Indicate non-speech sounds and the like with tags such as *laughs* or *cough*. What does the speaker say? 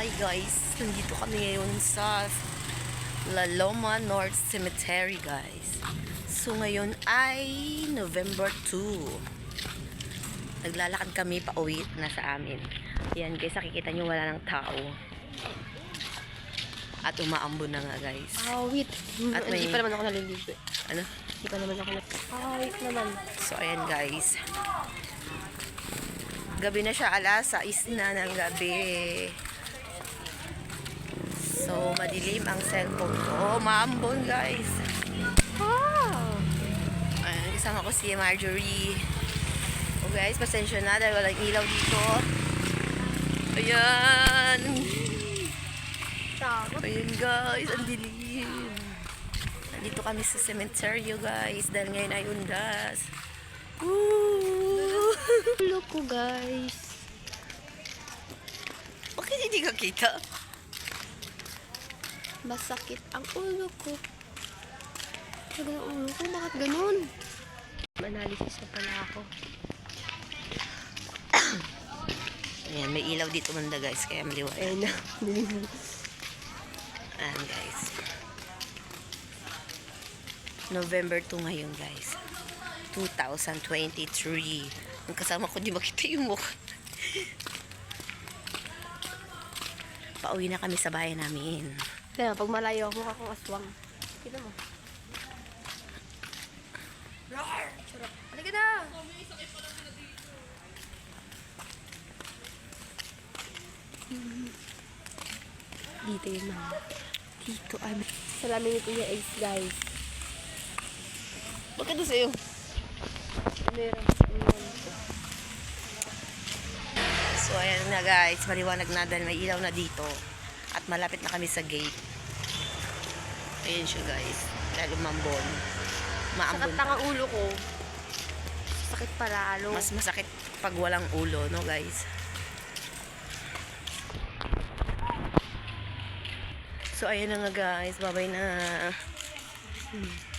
Hi guys, nandito kami ngayon sa La Loma North Cemetery guys. So ngayon ay November 2. Naglalakad kami pa uwi na sa amin. Yan guys, nakikita nyo wala ng tao. At umaambon na nga guys. Ah, wait. At may- Hindi pa naman ako naliligo. Ano? Hindi pa naman ako naliligo. Ah, wait naman. So ayan guys. Gabi na siya, alas 6 na ng gabi. So madilim ang cellphone ko. Maambon guys. Ah! Ayan, kasama ko si Marjorie. O guys, pasensya na dahil walang ilaw dito. Ayan. Ayan guys, ang dilim. Nandito kami sa cemetery guys dahil ngayon ay undas. Woo! Ulo ko, guys. Bakit hindi ka kita? Masakit ang ulo ko. Tagal ang ulo ko. Bakit ganun? Analysis na pala ako. *coughs* Ayan, may ilaw dito manda guys, kaya maliwanag. Ayun na. Ayan guys. November 2 ngayon guys. 2023. Ang kasama ko di makita yung mukha. *laughs* Pauwi na kami sa bahay namin. Kaya pag malayo ako, mukha akong aswang. Kita mo. Sarap. Halika na! Dito yun na. Dito ay... Salamin ni Kuya Ace, guys. Bakit doon sa'yo? Meron. So ayan na guys, maliwanag na dahil may ilaw na dito. At malapit na kami sa gate. Ayan siya guys. Dahil umambon. Maambon. Sakit lang ang ulo ko. Sakit pa lalo. Mas masakit pag walang ulo, no guys? So, ayan na nga guys. Babay na. Hmm.